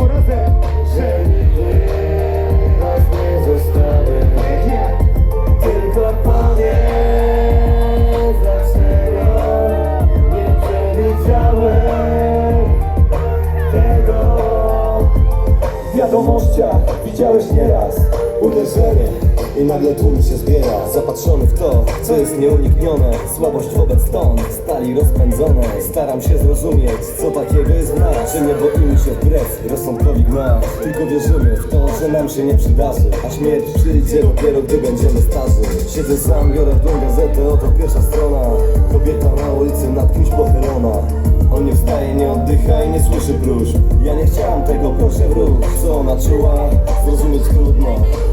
to razem. Że nigdy was nie zostawię Pięknie Tylko powiedz dlaczego Nie przewidziałem tego? W wiadomościach widziałeś nieraz uderzenie i nagle tłum się zbiera. Zapatrzony w to, co jest nieuniknione. Słabość wobec ton, stali rozpędzone. Staram się zrozumieć, co takiego jest w nas. Że nie boimy się wbrew rozsądkowi gna. Tylko wierzymy w to, że nam się nie przydarzy. A śmierć przyjdzie dopiero, gdy będziemy starzy. Siedzę sam, biorę w tą gazetę, oto pierwsza strona. Kobieta na ulicy nad kimś pochylona. On nie wstaje, nie oddycha i nie słyszy próśb. Ja nie chciałam tego, proszę wróć ona czuła, zrozumieć trudno.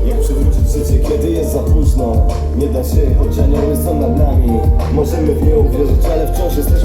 Jak przywrócić życie, kiedy jest za późno? Nie da się, choć anioły są nad nami. Możemy w nie uwierzyć, ale wciąż jesteśmy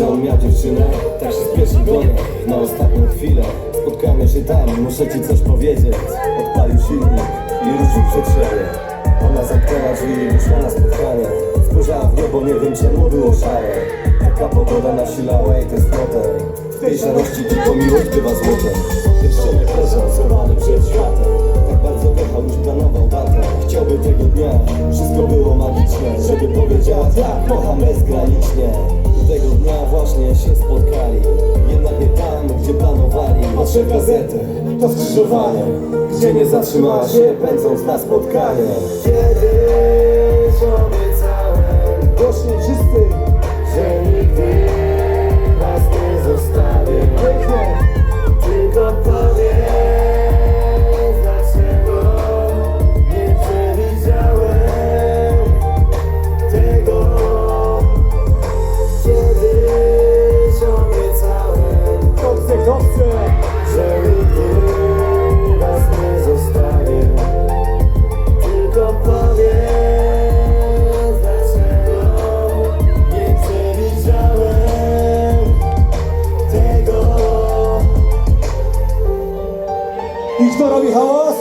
o tym, że on miał dziewczynę? Tak się spieszy do na ostatnią chwilę Spotkamy się tam, muszę ci coś powiedzieć. Odpalił silnik i ruszył przed siebie Ona zamknęła drzwi i wyszła na spotkanie. Spojrzała w niebo, nie wiem czemu było szare Taka pogoda nasilała jej tęsknotę. W tej szarości tylko miłość bywa złotem. Pierścionek leżał schowany przed światem. Tak bardzo kochał, już planował datę. Chciałby tego dnia, wszystko było magiczne Żeby powiedziała tak, kocham bezgranicznie się spotkali. Jednak nie tam, gdzie planowali. Patrzę w gazetę, to skrzyżowanie. Gdzie nie zatrzymała się, pędząc na spotkanie. Kiedyś tego I kto robi hałas?